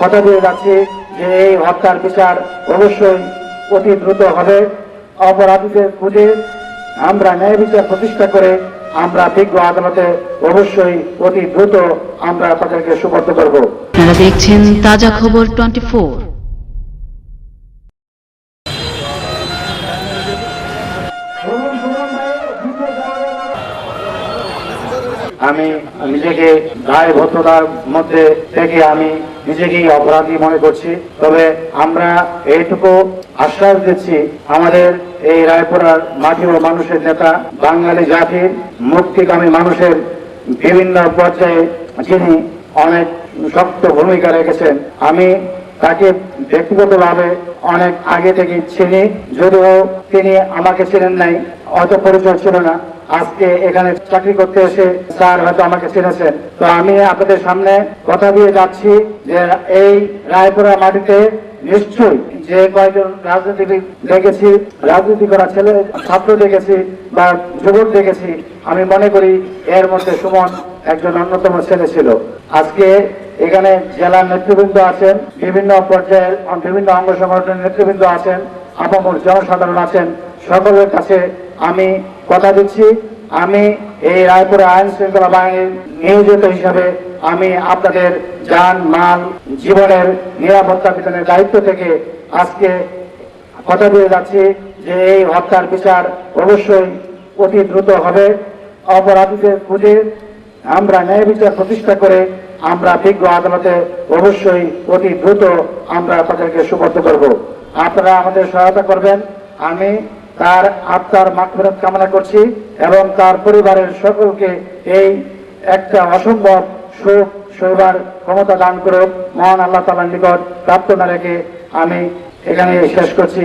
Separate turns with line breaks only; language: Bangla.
কথা দিয়ে যাচ্ছি যে এই হত্যার বিচার অবশ্যই অতি দ্রুত হবে। অপরাধীদের খুঁজে আমরা ন্যায় বিচার প্রতিষ্ঠা করে আমরা বিজ্ঞ আদালতে অবশ্যই অতি দ্রুত আমরা তাদেরকে সুপর্দ করব।
দেখছেন তাজা খবর টোয়েন্টি
আমি নিজেকে দায়বদ্ধতার মধ্যে থেকে আমি নিজেকেই অপরাধী মনে করছি। তবে আমরা এইটুকু আশ্বাস দিচ্ছি, আমাদের এই রায়পুরার মাটি ও মানুষের নেতা, বাঙালি জাতির মুক্তিকামী মানুষের বিভিন্ন পর্যায়ে যিনি অনেক শক্ত ভূমিকা রেখেছেন, আমি তাকে ব্যক্তিগতভাবে অনেক আগে থেকে চিনি, যদিও তিনি আমাকে চেনেন নাই অত পরিচয় ছিল না। আজকে এখানে চাকরি করতে এসে স্যার হয়তো আমাকে চিনেছেন। তো আমি আপনাদের সামনে কথা দিয়ে যাচ্ছি যে এই রায়পুরা মাটিতে নিশ্চয়ই যে কয়েকজন রাজনীতিবিদ দেখেছি, রাজনীতি করা ছেলে, ছাত্র দেখেছি বা যুবক দেখেছি, আমি মনে করি এর মধ্যে সুমন একজন অন্যতম ছেলে ছিল। আজকে এখানে জেলার নেতৃবৃন্দ আছেন, বিভিন্ন পর্যায়ের বিভিন্ন অঙ্গ সংগঠনের নেতৃবৃন্দ আছেন, আপামর জনসাধারণ আছেন, সকলের কাছে আমি কথা দিচ্ছি। আমি এই রায়পুরা আইন শৃঙ্খলা বাহিনীর নিয়োজিত হিসাবে আমি আপনাদের যান, মাল, জীবনের নিরাপত্তা বিধানের দায়িত্ব থেকে আজকে কথা দিয়ে যাচ্ছি যে এই হত্যার বিচার অবশ্যই অতি দ্রুত হবে। অপরাধীদের খুঁজে আমরা ন্যায় বিচার প্রতিষ্ঠা করে আমরা বিজ্ঞ আদালতে অবশ্যই অতি দ্রুত আমরা তাদেরকে সুপর্দ করব। আপনারা আমাদের সহায়তা করবেন। আমি তার আত্মার মাগফিরাত কামনা করছি এবং তার পরিবারের সকলকে এই একটা অসম্ভব সুখ সইবার ক্ষমতা দান করুক। মহান আল্লাহ তালার নিকট প্রার্থনা রেখে আমি এখানে শেষ করছি।